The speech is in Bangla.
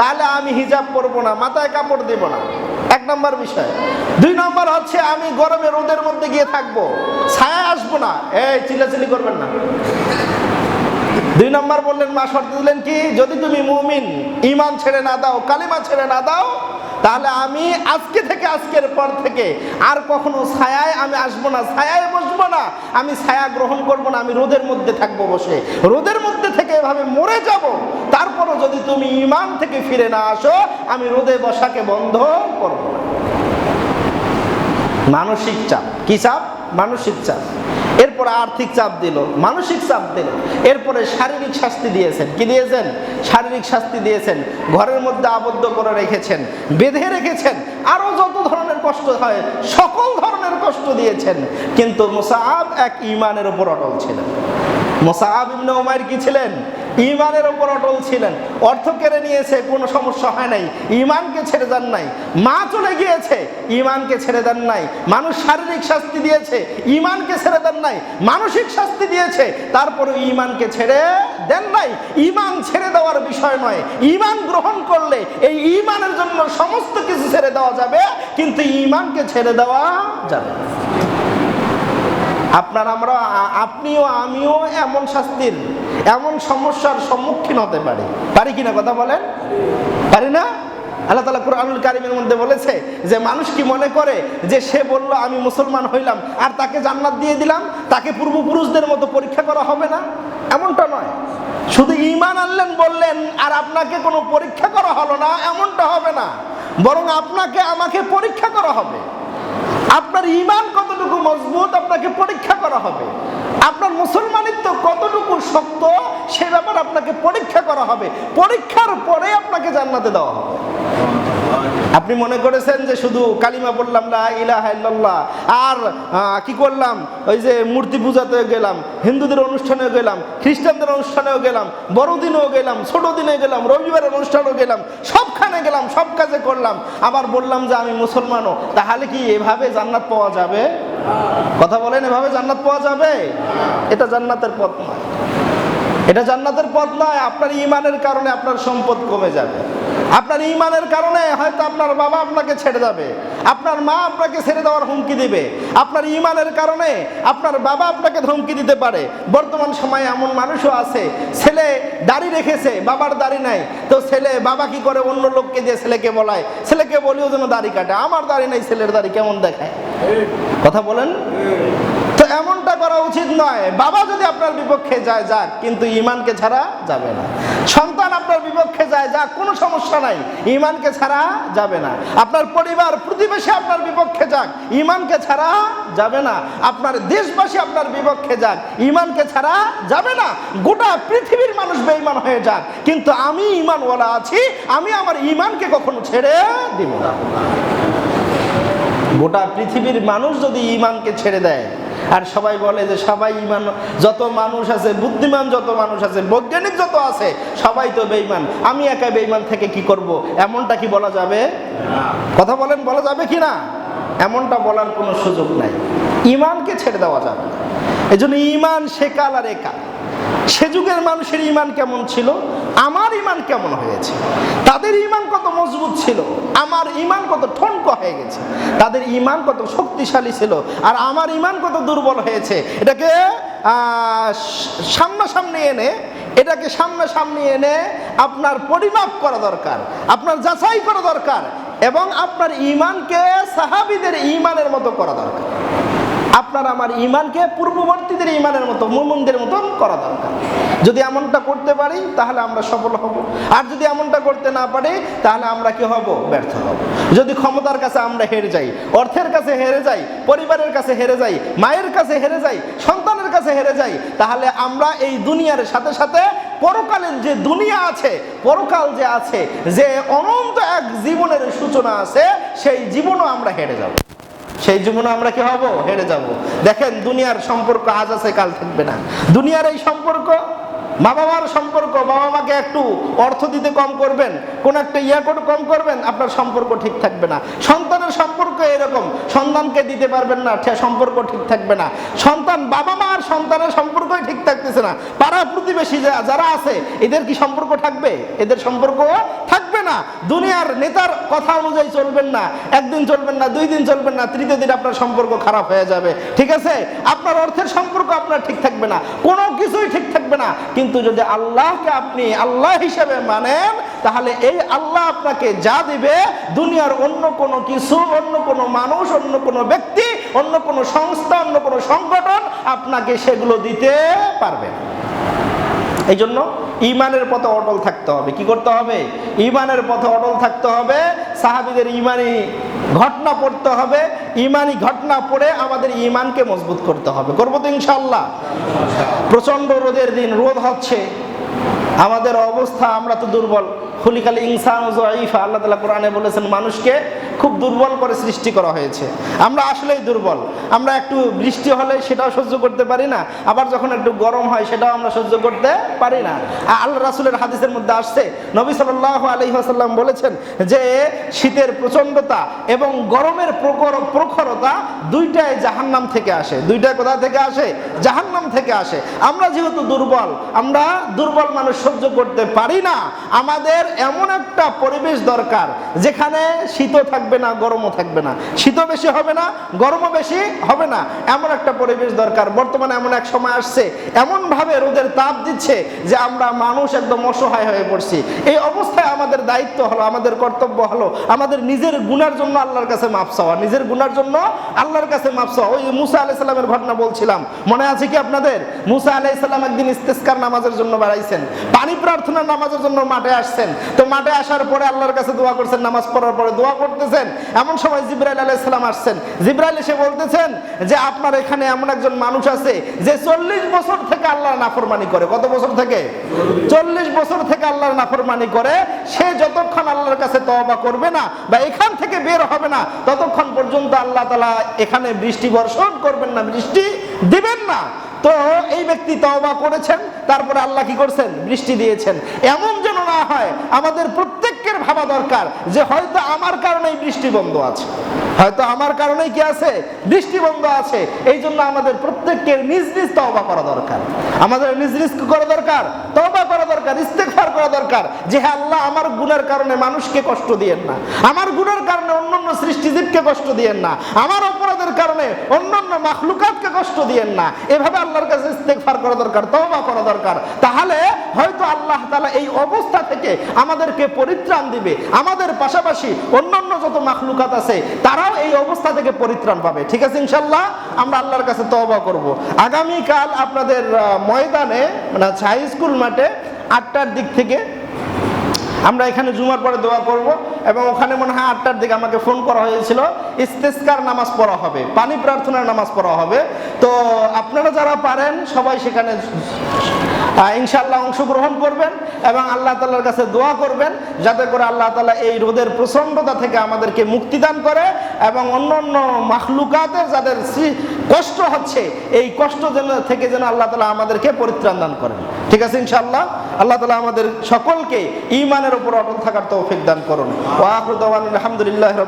তাহলে আমি হিজাব পরব না, মাথায় কাপড় দেব না। এক নম্বর বিষয়। দুই নম্বর হচ্ছে আমি গরমে রোদের মধ্যে গিয়ে থাকব ছায়া আসব না। এই চিল্লাচিল্লি করবেন না। দুই নম্বর বললেন, মা শর্ত দিলেন কি? যদি তুমি মুমিন ইমান ছেড়ে না দাও, কালিমা ছেড়ে না দাও তাহলে আমি আজকে থেকে, আজকের পর থেকে আর কখনো ছায়ায় আমি আসব না, ছায়ায় বসবো না, আমি ছায়া গ্রহণ করব না, আমি রোদের মধ্যে থাকব বসে। রোদের মধ্যে থেকে এভাবে মরে যাব, তারপরও যদি তুমি ইমান থেকে ফিরে না আসো, আমি রোদে বসাকে বন্ধ করব মানসিক চাপ, কি চাপ? মানসিক চাপ। এরপরে আর্থিক চাপ দিল, মানসিক চাপ দিল। এরপরে শারীরিক শাস্তি দিয়েছেন। কি দিয়েছেন? শারীরিক শাস্তি দিয়েছেন। ঘরের মধ্যে আবদ্ধ করে রেখেছেন, বেঁধে রেখেছেন। আরও যত ধরনের কষ্ট হয়, সকল ধরনের কষ্ট দিয়েছেন। কিন্তু মুসাআব এক ইমানের উপর অটল ছিলেন। মোসাহাব ইবনে উমাইর কি ছিলেন? ইমানের ওপর অটল ছিলেন, অর্থ কেড়ে নিয়েছে, কোনো সমস্যা হয় নাই, ইমানকে ছেড়ে দেন নাই। মা চলে গিয়েছে, ইমানকে ছেড়ে দেন নাই। মানুষ শারীরিক শাস্তি দিয়েছে, ইমানকে ছেড়ে দেন নাই। মানসিক শাস্তি দিয়েছে তারপরে ইমানকে ছেড়ে দেন নাই। ইমান ছেড়ে দেওয়ার বিষয় নয়। ইমান গ্রহণ করলে এই ইমানের জন্য সমস্ত কিছু ছেড়ে দেওয়া যাবে, কিন্তু ইমানকে ছেড়ে দেওয়া যাবে আপনার আমরা আপনিও আমিও এমন শাস্তির এমন সমস্যার সম্মুখীন হতে পারি। পারি কিনা কথা বলেন? পারি না? আল্লাহ তালা কুরআনুল কারিমের মধ্যে বলেছে যে, মানুষ কি মনে করে যে, সে বলল, আমি মুসলমান হইলাম, আর তাকে জান্নাত দিয়ে দিলাম, তাকে পূর্বপুরুষদের মতো পরীক্ষা করা হবে না? এমনটা নয়। শুধু ইমান আনলেন বললেন, আর আপনাকে কোনো পরীক্ষা করা হলো না, এমনটা হবে না। বরং আপনাকে আমাকে পরীক্ষা করা হবে। আপনার ইমান কতটুকু মজবুত আপনাকে পরীক্ষা করা হবে আপনার মুসলমানিত্ব কতটুকু শক্ত সে ব্যাপার আপনাকে পরীক্ষা করা হবে। পরীক্ষার পরে আপনাকে জান্নাতে দেওয়া হবে। আপনি মনে করেছেন যে শুধু কালিমা বললাম লা ইলাহা আর কি করলাম? ওই যে মূর্তি পূজাতে গেলাম, হিন্দুদের অনুষ্ঠানেও গেলাম, খ্রিস্টানদের অনুষ্ঠানেও গেলাম, বড়দিনেও গেলাম ছোট দিনে গেলাম, রবিবারের অনুষ্ঠানেও গেলাম, সবখানে গেলাম, সব কাজে করলাম। আবার বললাম যে আমি মুসলমানও, তাহলে কি এভাবে জান্নাত পাওয়া যাবে? কথা বলেন, এভাবে জান্নাত পাওয়া যাবে? এটা জান্নাতের পথ নয়। এটা জান্নাতের পথ নয় আপনার ইমানের কারণে আপনার সম্পদ কমে যাবে। আপনার ইমানের কারণে হয়তো আপনার বাবা আপনাকে ছেড়ে যাবে আপনার মা আপনাকে ছেড়ে দেওয়ার হুমকি দিবে আপনার ইমানের কারণে আপনার বাবা আপনাকে ধমকি দিতে পারে। বর্তমান সময়ে এমন মানুষও আছে ছেলে দাড়ি রেখেছে বাবার দাড়ি নাই তো ছেলে বাবা কি করে অন্য লোককে দিয়ে ছেলেকে বলায়? ছেলেকে বলিও যেন দাড়ি কাটে আমার দাড়ি নাই ছেলের দাড়ি কেমন দেখায়? কথা বলেন? তো এমনটা করা উচিত নয়। বাবা যদি আপনার বিপক্ষে যায়, যাক, কিন্তু ইমানকে ছাড়া যাবে না। সন্তান আপনার বিপক্ষে যায়, যাক, কোনো সমস্যা নাই। ইমানকে ছাড়া যাবে না। আপনার পরিবার, প্রতিবেশী আপনার বিপক্ষে যাক, ইমানকে ছাড়া যাবে না। আপনার দেশবাসী আপনার বিপক্ষে যাক, ইমানকে ছাড়া যাবে না। গোটা পৃথিবীর মানুষ বেঈমান হয়ে যাক। কিন্তু আমি ইমানওয়ালা আছি, আমি আমার ইমানকে কখনো ছেড়ে দিব না। গোটা পৃথিবীর মানুষ যদি ইমানকে ছেড়ে দেয় আর সবাই বলে যে সবাই ইমান, যত মানুষ আছে, বুদ্ধিমান যত মানুষ আছে, বৈজ্ঞানিক যত আছে, সবাই তো বেইমান আমি একা বেইমান থেকে কি করব? এমনটা কি বলা যাবে? কথা বলেন, বলা যাবে কি না? এমনটা বলার কোনো সুযোগ নাই। ইমানকে ছেড়ে দেওয়া যাবে না। এই জন্য ইমান সেকাল আর একাল সে যুগের মানুষের ইমান কেমন ছিল? আমার ইমান কেমন হয়েছে? তাদের ইমান কত ছিল। আমার ইমান কত ঠনক হয়ে গেছে, তাদের ইমান কত শক্তিশালী ছিল, আর আমার ইমান কত দুর্বল হয়েছে, এটাকে সামনাসামনি এনে, এটাকে সামনাসামনি এনে আপনার পরিমাপ করা দরকার, আপনার যাচাই করা দরকার, এবং আপনার ইমানকে সাহাবিদের ইমানের মতো করা দরকার। আপনার আমার ইমানকে পূর্ববর্তীদের ইমানের মতো, মুমুনদের মতন করা দরকার। যদি এমনটা করতে পারি, তাহলে আমরা সফল হব। আর যদি এমনটা করতে না পারি, তাহলে আমরা কি হব? ব্যর্থ হব। যদি ক্ষমতার কাছে আমরা হেরে যাই, অর্থের কাছে হেরে যাই, পরিবারের কাছে হেরে যাই, মায়ের কাছে হেরে যাই, সন্তানের কাছে হেরে যাই, তাহলে আমরা এই দুনিয়ার সাথে সাথে পরকালের যে দুনিয়া আছে, পরকাল যে আছে, যে অনন্ত এক জীবনের সূচনা আছে, সেই জীবনও আমরা হেরে যাব। সেই জীবনে আমরা কি হব? হেরে যাব। দেখেন, দুনিয়ার সম্পর্ক আজ আছে, কাল থাকবে না। দুনিয়ার এই সম্পর্ক মা বাবার সম্পর্ক বাবা মাকে একটু অর্থ দিতে কম করবেন, কোন একটা ইয়া করে কম করবেন, আপনার সম্পর্ক ঠিক থাকবে না। সন্তানের সম্পর্ক এরকম, সন্তানকে দিতে পারবেন না সম্পর্ক ঠিক থাকবে না। সন্তান বাবা মা আর সন্তানের সম্পর্কই ঠিক থাকতেছে না। পাড়া প্রতিবেশী যারা আছে, এদের কি সম্পর্ক থাকবে? এদের সম্পর্ক থাকবে না। দুনিয়ার নেতার কথা অনুযায়ী চলবেন না, একদিন চলবেন না, দুই দিন চলবেন না, তৃতীয় দিন আপনার সম্পর্ক খারাপ হয়ে যাবে। ঠিক আছে? আপনার অর্থের সম্পর্ক আপনার ঠিক থাকবে না। কোনো কিছুই ঠিক থাকবে না। কিন্তু যদি আল্লাহকে আপনি আল্লাহ হিসেবে মানেন, তাহলে এই আল্লাহ আপনাকে যা দিবে, দুনিয়ার অন্য কোনো কিছু, অন্য কোনো মানুষ, অন্য কোনো ব্যক্তি, অন্য কোনো সংস্থা, অন্য কোনো সংগঠন আপনাকে সেগুলো দিতে পারবে এই জন্য ইমানের পথে অটল থাকতে হবে। কি করতে হবে? ইমানের পথে অটল থাকতে হবে। সাহাবিদের ইমানি ঘটনা পড়তে হবে, ইমানি ঘটনা পড়ে আমাদের ইমানকে মজবুত করতে হবে। করব তো ইনশাল্লাহ প্রচণ্ড রোদের দিন, রোদ হচ্ছে। আমাদের অবস্থা আমরা তো দুর্বল। খুলিকাল ইনসান আল্লাহ তালা কোরআনে বলেছেন, মানুষকে খুব দুর্বল করে সৃষ্টি করা হয়েছে। আমরা আসলেই দুর্বল। আমরা একটু বৃষ্টি হলে সেটাও সহ্য করতে পারি না, আবার যখন একটু গরম হয় সেটাও আমরা সহ্য করতে পারি না। আল্লাহ রাসুলের হাদিসের মধ্যে আসছে, নবী সাল্লাহ আলহি আসাল্লাম বলেছেন যে, শীতের প্রচণ্ডতা এবং গরমের প্রখর, প্রখরতা দুইটাই জাহান্নাম থেকে আসে। দুইটাই কোথা থেকে আসে? জাহান্নাম থেকে আসে। আমরা যেহেতু দুর্বল, আমরা দুর্বল মানুষ সহ্য করতে পারি না। আমাদের এমন একটা পরিবেশ দরকার, যেখানে শীতও থাকবে না, গরমও থাকবে না। শীতও বেশি হবে না, গরমও বেশি হবে না। এমন একটা পরিবেশ দরকার। বর্তমানে এমন এক সময় আসছে, এমনভাবে রোদের তাপ দিচ্ছে যে আমরা মানুষ একদম অসহায় হয়ে পড়ছি। এই অবস্থায় আমাদের দায়িত্ব হলো, আমাদের কর্তব্য হলো, আমাদের নিজের গুনার জন্য আল্লাহর কাছে মাপ চাওয়া, নিজের গুনার জন্য আল্লাহর কাছে মাপ চাওয়া। ওই মুসা আলাইসাল্লামের ঘটনা বলছিলাম। মনে আছে কি আপনাদের? মুসা আলাইসাল্লাম একদিন ইস্তেস্কার নামাজের জন্য বাড়াইছেন, পানি প্রার্থনার নামাজের জন্য মাঠে আসছেন। তো মাঠে আসার পরে আল্লাহর কাছে দোয়া করছেন, নামাজ পড়ার পরে দোয়া করতেছেন এমন সময় জিব্রাইল আলাইসাল্লাম আসছেন। জিব্রাইল এসে বলতেছেন যে, আপনার এখানে এমন একজন মানুষ আছে যে চল্লিশ বছর থেকে আল্লাহর নাফরমানি করে। কত বছর থেকে? চল্লিশ বছর থেকে আল্লাহর নাফরমানি করে। সে যতক্ষণ আল্লাহর কাছে তওবা করবে না বা এখান থেকে বের হবে না, ততক্ষণ পর্যন্ত আল্লাহ তালা এখানে বৃষ্টি বর্ষণ করবেন না, বৃষ্টি দিবেন না। তো এই ব্যক্তি তওবা করেছেন, তারপরে আল্লাহ কি করছেন? বৃষ্টি দিয়েছেন। এমন যেন না হয়, আমাদের প্রত্যেকের ভাবা দরকার যে হয়তো আমার কারণেই বৃষ্টি বন্ধ আছে। হয়তো আমার কারণেই কি আছে? বৃষ্টি বন্ধ আছে। এই জন্য আমাদের প্রত্যেকের নিজ নিজ তওবা করা দরকার। আমাদের নিজ নিজ করা দরকার? তওবা করা দরকার, ইস্তেগফার করা দরকার। যে হ্যাঁ আল্লাহ আমার গুনার কারণে মানুষকে কষ্ট দিয়েন না। আমার গুনার কারণে অন্যান্য সৃষ্টিজীবকে কষ্ট দিয়েন না। আমার অপরাধের কারণে অন্যান্য মাখলুকাতকে কষ্ট দিয়েন না। এভাবে আল্লাহর কাছে ইস্তেগফার করা দরকার, তওবা করা দরকার। তাহলে হয়তো আল্লাহ তাআলা এই অবস্থা থেকে আমাদেরকে পরিত্রাণ দিবে আমাদের পাশাপাশি অন্যান্য যত মাখলুকাত আছে, তারাও এই অবস্থা থেকে পরিত্রাণ পাবে। ঠিক আছে ইনশাল্লাহ আমরা আল্লাহর কাছে তবা করব। আগামীকাল আপনাদের ময়দানে মানে হাই স্কুল মাঠে আটটার দিক থেকে আমরা এখানে জুমার পরে দোয়া করব এবং ওখানে মনে হয় আটটার দিকে আমাকে ফোন করা হয়েছিল ইস্তেস্কার নামাজ পড়া হবে পানি প্রার্থনার নামাজ পড়া হবে। তো আপনারা যারা পারেন সবাই সেখানে আহ, ইনশাআল্লাহ অংশগ্রহণ করবেন এবং আল্লাহ তালার কাছে দোয়া করবেন যাতে করে আল্লাহ তালা এই রোদের প্রচণ্ডতা থেকে আমাদেরকে মুক্তিদান করে এবং অন্য অন্য মাখলুকাতের যাদের কষ্ট হচ্ছে এই কষ্ট যেন থেকে যেন আল্লাহ তালা আমাদেরকে পরিত্রাণ দান করেন। ঠিক আছে ইনশাআল্লাহ? আল্লাহ তালা আমাদের সকলকে ইমানের উপর অটল থাকার তৌফিক দান করুন। ওয়াহরুদ আলহামদুলিল্লাহ